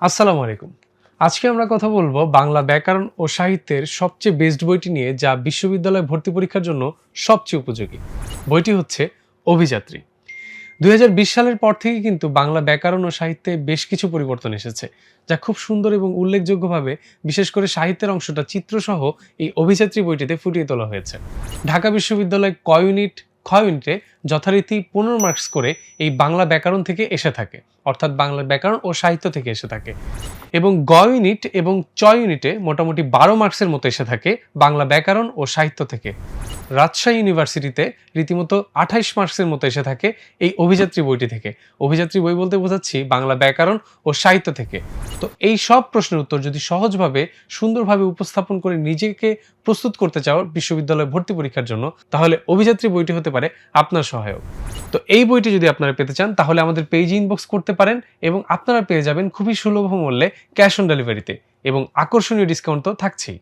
আসসালামু আলাইকুম। আজকে আমরা কথা বলব বাংলা ব্যাকরণ ও সাহিত্যের সবচেয়ে বেস্ট বইটি নিয়ে, যা বিশ্ববিদ্যালয় ভর্তি পরীক্ষার জন্য সবচেয়ে উপযোগী। বইটি হচ্ছে অভিযাত্রী। দুই হাজার বিশ সালের পর থেকে কিন্তু বাংলা ব্যাকরণ ও সাহিত্যে বেশ কিছু পরিবর্তন এসেছে, যা খুব সুন্দর এবং উল্লেখযোগ্যভাবে বিশেষ করে সাহিত্যের অংশটা চিত্রসহ এই অভিযাত্রী বইটিতে ফুটিয়ে তোলা হয়েছে। ঢাকা বিশ্ববিদ্যালয় ক ইউনিট খ ইউনিটে যথারীতি পনেরো মার্কস করে এই বাংলা ব্যাকরণ থেকে এসে থাকে, অর্থাৎ বাংলা ব্যাকরণ ও সাহিত্য থেকে এসে থাকে। এবং গ ইউনিট এবং চ ইউনিটে মোটামুটি বারো মার্কসের মতো এসে থাকে বাংলা ব্যাকরণ ও সাহিত্য থেকে। রাজশাহী ইউনিভার্সিটিতে রীতিমতো আঠাইশ মার্কসের মতো এসে থাকে এই অভিযাত্রী বইটি থেকে। অভিযাত্রী বই বলতে বোঝাচ্ছি বাংলা ব্যাকরণ ও সাহিত্য থেকে। তো এই সব প্রশ্নের উত্তর যদি সহজভাবে, সুন্দরভাবে উপস্থাপন করে নিজেকে প্রস্তুত করতে চাও বিশ্ববিদ্যালয়ে ভর্তি পরীক্ষার জন্য, তাহলে অভিযাত্রী বইটি হতে পারে আপনার সহায়ক। তো এই বইটি যদি আপনারা পেতে চান, তাহলে আমাদের পেজ ইনবক্স করতে পারেন এবং আপনারা পেয়ে যাবেন খুবই সুলভ মূল্যে ক্যাশ অন ডেলিভারিতে এবং আকর্ষণীয় ডিসকাউন্ট তো থাকছেই।